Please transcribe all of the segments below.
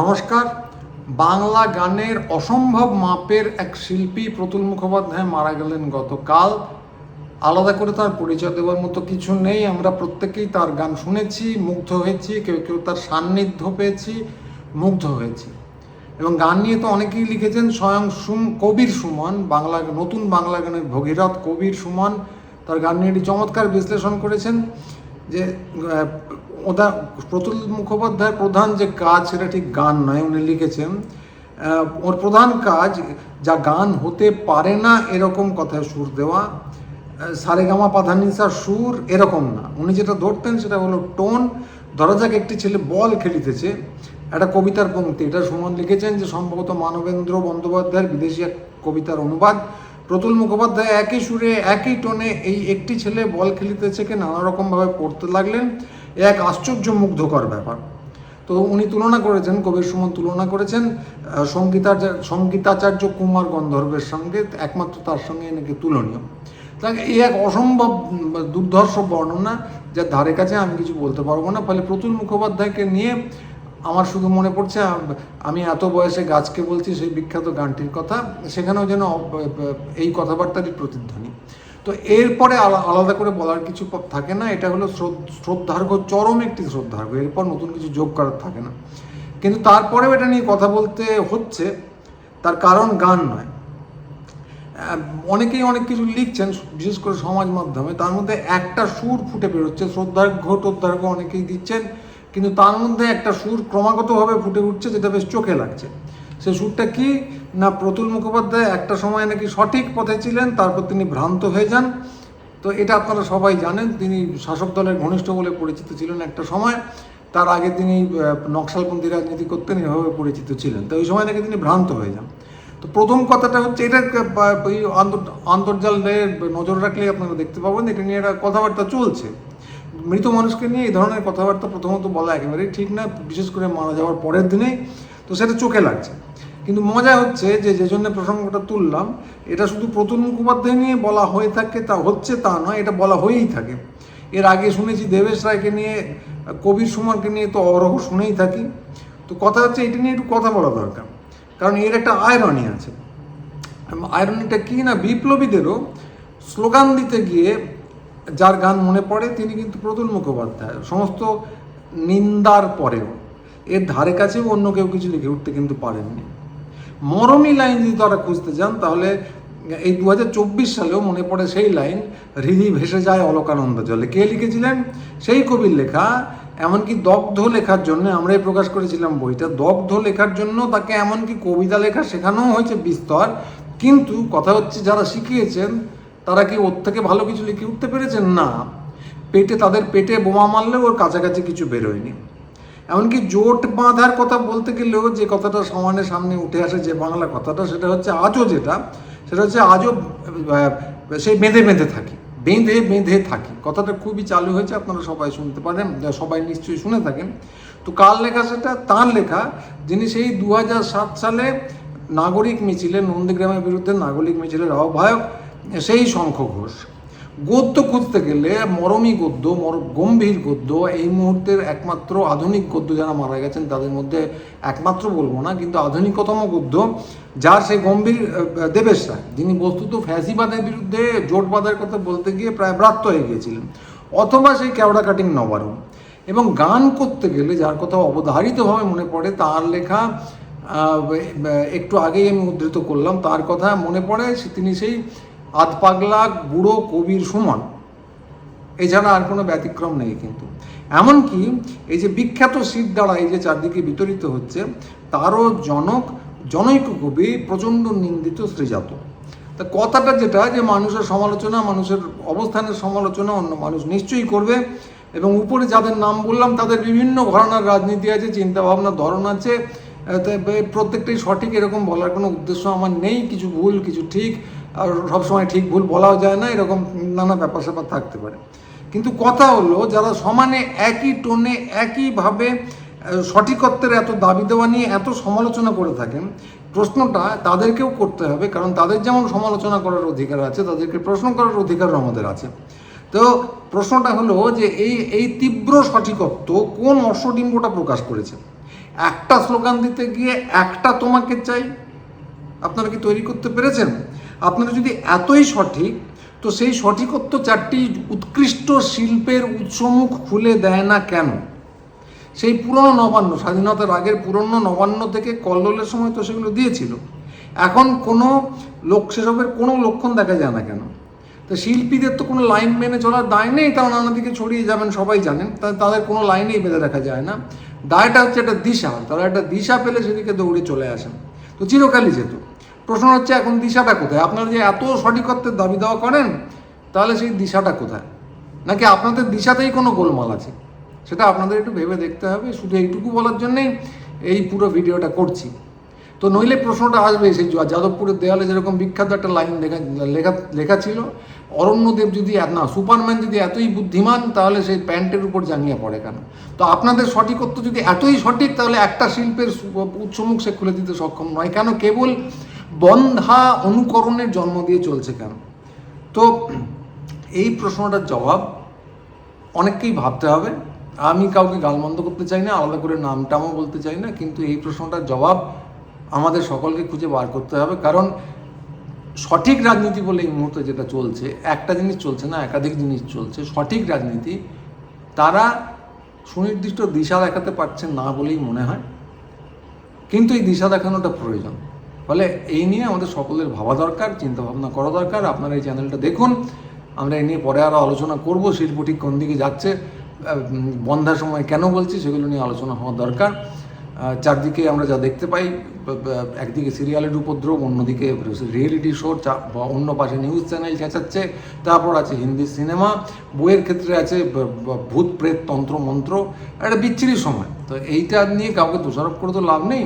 নমস্কার। বাংলা গানের অসম্ভব মাপের এক শিল্পী প্রতুল মুখোপাধ্যায় মারা গেলেন গতকাল। আলাদা করে তার পরিচয় দেওয়ার মতো কিছু নেই। আমরা প্রত্যেকেই তার গান শুনেছি, মুগ্ধ হয়েছি, কেউ কেউ তার সান্নিধ্য পেয়েছি, মুগ্ধ হয়েছি। এবং গান নিয়ে তো অনেকেই লিখেছেন, স্বয়ং সুম, কবির সুমন, বাংলা, নতুন বাংলা গানের ভগীরথ কবির সুমন। তার গান নিয়ে চমৎকার বিশ্লেষণ করেছেন যে প্রতুল মুখোপাধ্যায়ের প্রধান যে কাজ, সেটা ঠিক গান নয়, উনি লিখেছেন। ওর প্রধান কাজ, যা গান হতে পারে না এরকম কথায় সুর দেওয়া। সারেগামা পাধানিসা সুর এরকম না। উনি যেটা ধরতেন, সেটা হলো টোন। ধরা যাক একটি ছেলে বল খেলিতেছে, একটা কবিতার পংক্তি এটা সুমন লিখেছেন যে, সম্ভবত মানবেন্দ্র বন্দ্যোপাধ্যায়ের বিদেশি এক কবিতার অনুবাদ। প্রতুল মুখোপাধ্যায় একই সুরে, একই টোনে এই একটি ছেলে বল খেলিতেছেকে নানা রকমভাবে পড়তে লাগলেন। এক আশ্চর্য মুগ্ধকর ব্যাপার। তো উনি তুলনা করেছেন, কবির সুমন তুলনা করেছেন সঙ্গীতাচার্য সঙ্গীতাচার্য কুমার গন্ধর্বের সঙ্গে, একমাত্র তার সঙ্গে নাকি তুলনীয়। তাকে এই এক অসম্ভব দুর্ধর্ষ বর্ণনা, যার ধারে কাছে আমি কিছু বলতে পারব না, ফলে প্রতুল মুখোপাধ্যায়কে নিয়ে আমার শুধু মনে পড়ছে, আমি এত বয়সে গাছকে বলছি সেই বিখ্যাত গানটির কথা, সেখানেও যেন এই কথাবার্তারই প্রতিধ্বনি। তো এরপরে আলা- আলাদা করে বলার কিছু থাকে না। এটা হলো শ্রদ্ধার্ঘ, চরম একটি শ্রদ্ধার্ঘ। এরপর নতুন কিছু যোগ করার থাকে না। কিন্তু তারপরেও এটা নিয়ে কথা বলতে হচ্ছে। তার কারণ গান নয়। অনেকেই অনেক কিছু লিখছেন, বিশেষ করে সমাজ মাধ্যমে। তার মধ্যে একটা সুর ফুটে বেরোচ্ছে। শ্রদ্ধার্ঘ টদ্ধার্ঘ অনেকেই দিচ্ছেন। কিন্তু তার মধ্যে একটা সুর ক্রমাগতভাবে ফুটে উঠছে, যেটা বেশ চোখে লাগছে। সে সুরটা কি? না প্রতুল মুখোপাধ্যায় একটা সময় নাকি সঠিক পথে ছিলেন, তারপর তিনি ভ্রান্ত হয়ে যান। তো এটা আপনারা সবাই জানেন, তিনি শাসক দলের ঘনিষ্ঠ বলে পরিচিত ছিলেন একটা সময়। তার আগে তিনি নকশালপন্থী রাজনীতি করতেন, এভাবে পরিচিত ছিলেন। তো ওই সময় নাকি তিনি ভ্রান্ত হয়ে যান। তো প্রথম কথাটা হচ্ছে এটা এই আন্তর- আন্তর্জালে নজর রাখলে আপনারা দেখতে পাবেন, এটা নিয়ে একটা কথাবার্তা চলছে। মৃত মানুষকে নিয়ে এই ধরনের কথাবার্তা প্রথমত বলা একেবারেই ঠিক না, বিশেষ করে মারা যাওয়ার পরের দিনেই। তো সেটা চোখে লাগছে। কিন্তু মজা হচ্ছে যে যে জন্য প্রসঙ্গটা তুললাম, এটা শুধু প্রতুল মুখোপাধ্যায় নিয়ে বলা হয়ে থাকে, তা হচ্ছে তা নয়, এটা বলা হয়েই থাকে। এর আগে শুনেছি দেবেশ রায়কে নিয়ে, কবির সুমনকে নিয়ে তো অরহ শুনেই থাকি। তো কথা হচ্ছে এটা নিয়ে একটু কথা বলা দরকার, কারণ এর একটা আয়রনি আছে। আয়রনিটা কি না, বিপ্লবীদেরও স্লোগান দিতে গিয়ে যার গান মনে পড়ে, তিনি কিন্তু প্রতুল মুখোপাধ্যায়। সমস্ত নিন্দার পরেও। এর ধারে কাছেও অন্য কেউ কিছু লিখে উঠতে কিন্তু পারেননি। মরমী লাইন যদি তারা খুঁজতে যান, তাহলে এই দু হাজার চব্বিশ সালেও মনে পড়ে সেই লাইন, হৃদি ভেসে যায় অলকানন্দ জলে। কে লিখেছিলেন? সেই কবির লেখা। এমনকি দগ্ধ লেখার জন্য আমরাই প্রকাশ করেছিলাম বইটা। দগ্ধ লেখার জন্য তাকে এমনকি কবিতা লেখা শেখানোও হয়েছে বিস্তর। কিন্তু কথা হচ্ছে, যারা শিখিয়েছেন, তারা কি ওর থেকে ভালো কিছু লিখে উঠতে পেরেছেন? না। পেটে তাদের পেটে বোমা মারলেও ওর কাছাকাছি কিছু বেরোয়নি। এমনকি জোট বাঁধার কথা বলতে গেলেও যে কথাটা সমানের সামনে উঠে আসে যে বাংলা কথাটা, সেটা হচ্ছে আজও যেটা, সেটা হচ্ছে আজও সেই বেঁধে বেঁধে থাকি, বেঁধে বেঁধে থাকি। কথাটা খুবই চালু হয়েছে, আপনারা সবাই শুনতে পারেন সবাই নিশ্চয়ই শুনে থাকেন। তো কার লেখা সেটা? তার লেখা, যিনি সেই দু হাজার সাত সালে নাগরিক মিছিলে, নন্দীগ্রামের বিরুদ্ধে নাগরিক মিছিলের আহ্বায়ক, সেই শঙ্খ ঘোষ। গদ্য খুঁজতে গেলে মরমী গদ্য, মর গম্ভীর গদ্য এই মুহূর্তের একমাত্র আধুনিক গদ্য যারা মারা গেছেন তাদের মধ্যে একমাত্র বলব না, কিন্তু আধুনিকতম গদ্য যার সেই গম্ভীর দেবেশ রায়, যিনি বস্তুত ফ্যাসিবাদের বিরুদ্ধে জোট বাঁধার কথা বলতে গিয়ে প্রায় ব্রাত্য হয়ে গিয়েছিলেন, অথবা সেই ক্যাওড়া কাটিং নবারণ এবং গান করতে গেলে যার কথা অবধারিতভাবে মনে পড়ে, তার লেখা একটু আগেই আমি উদ্ধৃত করলাম, তার কথা মনে পড়ে, সে- তিনি সেই আধ পাগলা বুড়ো, কবির, সুমন। এছাড়া আর কোনো ব্যতিক্রম নেই কিন্তু। এমনকি এই যে বিখ্যাত সিট দ্বারা এই যে চারদিকে বিতরিত হচ্ছে, তারও জনক, জনৈক কবি প্রচণ্ড নিন্দিত শ্রীজাত তা কথাটা যেটা, যে মানুষের সমালোচনা, মানুষের অবস্থানের সমালোচনা অন্য মানুষ নিশ্চয়ই করবে, এবং উপরে যাদের নাম বললাম, তাদের বিভিন্ন ঘরানার রাজনীতি আছে চিন্তাভাবনার ধরন আছে প্রত্যেকটাই সঠিক এরকম বলার কোনো উদ্দেশ্য আমার নেই, কিছু ভুল, কিছু ঠিক আর সবসময় ঠিক ভুল বলাও যায় না, এরকম নানা ব্যাপার স্যাপার থাকতে পারে। কিন্তু কথা হলো, যারা সমানে একই টোনে একইভাবে সঠিকত্বের এত দাবি দেওয়া নিয়ে এত সমালোচনা করে থাকেন, প্রশ্নটা তাদেরকেও করতে হবে, কারণ তাদের যেমন সমালোচনা করার অধিকার আছে, তাদেরকে প্রশ্ন করার অধিকারও আমাদের আছে। তো প্রশ্নটা হলো যে, এই এই তীব্র সঠিকত্ব কোন অশ্বডিম্বটা প্রকাশ করেছে? একটা স্লোগান দিতে গিয়ে একটা তোমাকে চাই? আপনারা কি তৈরি করতে পেরেছেন? আপনারা যদি এতই সঠিক, তো সেই সঠিকত্ব চারটি উৎকৃষ্ট শিল্পের উৎসমুখ খুলে দেয় না কেন? সেই পুরনো নবান্ন, স্বাধীনতার আগের পুরনো নবান্ন থেকে কল্লোলের সময় তো সেগুলো দিয়েছিল। এখন কোনো লোক সেসবের কোনো লক্ষণ দেখা যায় না কেন? তো শিল্পীদের তো কোনো লাইন মেনে চলার দায় নেই, তারা নানা দিকে ছড়িয়ে যাবেন, সবাই জানেন। তাদের কোনো লাইনেই বেঁধে রাখা যায় না। দায়টা হচ্ছে একটা দিশা, তারা একটা দিশা পেলে সেদিকে দৌড়ে চলে আসেন। তো চিরকালই যেত। প্রশ্ন হচ্ছে, এখন দিশাটা কোথায়? আপনারা যে এত সঠিকত্বের দাবি দেওয়া করেন, তাহলে সেই দিশাটা কোথায়? নাকি আপনাদের দিশাতেই কোনো গোলমাল আছে? সেটা আপনাদের একটু ভেবে দেখতে হবে। শুধু এইটুকু বলার জন্যেই এই পুরো ভিডিওটা করছি। তো নইলে প্রশ্নটা আসবে সেই যাদবপুরের দেয়ালে যেরকম বিখ্যাত একটা লাইন লেখা লেখা লেখা ছিল, অরণ্যদেব যদি না, সুপারম্যান যদি এতই বুদ্ধিমান, তাহলে সেই প্যান্টের উপর জাঙ্গিয়ে পড়ে কেন? তো আপনাদের সঠিকত্ব যদি এতই সঠিক, তাহলে একটা শিল্পের উৎসমুখ সে খুলে দিতে সক্ষম নয়। কেন? কেবল বন্ধা অনুকরণের জন্ম দিয়ে চলছে কেন? তো এই প্রশ্নটার জবাব অনেককেই ভাবতে হবে। আমি কাউকে গালমন্দ করতে চাই না, আলাদা করে নামটামও বলতে চাই না, কিন্তু এই প্রশ্নটার জবাব আমাদের সকলকে খুঁজে বার করতে হবে। কারণ সঠিক রাজনীতি বলে এই মুহূর্তে যেটা চলছে, একটা জিনিস চলছে না, একাধিক জিনিস চলছে। সঠিক রাজনীতি তারা সুনির্দিষ্ট দিশা দেখাতে পারছেন না বলেই মনে হয়। কিন্তু এই দিশা দেখানোটা প্রয়োজন। ফলে এই নিয়ে আমাদের সকলের ভাবা দরকার চিন্তা ভাবনা করা দরকার। আপনারা এই চ্যানেলটা দেখুন। আমরা এই নিয়ে পরে আরও আলোচনা করব। শিল্প ঠিক কোন দিকে যাচ্ছে বন্ধার সময় কেন বলছি সেগুলো নিয়ে আলোচনা হওয়া দরকার। চারদিকে আমরা যা দেখতে পাই একদিকে সিরিয়ালের উপদ্রব, অন্যদিকে রিয়েলিটি শো বা অন্য পাশে নিউজ চ্যানেল চেঁচাচ্ছে। তারপর আছে হিন্দি সিনেমা বইয়ের ক্ষেত্রে আছে ভূত প্রেত তন্ত্র মন্ত্র একটা বিচ্ছিরি সময়। তো এইটা নিয়ে কাউকে দোষারোপ করে তো লাভ নেই।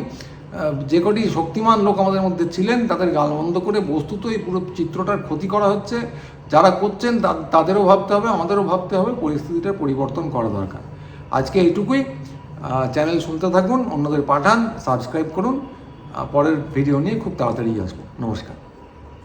যে কটি শক্তিমান লোক আমাদের মধ্যে ছিলেন, তাদের গাল বন্ধ করে বস্তুত এই পুরো চিত্রটার ক্ষতি করা হচ্ছে। যারা করছেন তাদেরও ভাবতে হবে, আমাদেরও ভাবতে হবে, পরিস্থিতিটা পরিবর্তন করা দরকার। আজকে এইটুকুই। চ্যানেল শুনতে থাকুন, অন্যদের পাঠান, সাবস্ক্রাইব করুন। পরের ভিডিও নিয়ে খুব তাড়াতাড়ি আসব। নমস্কার।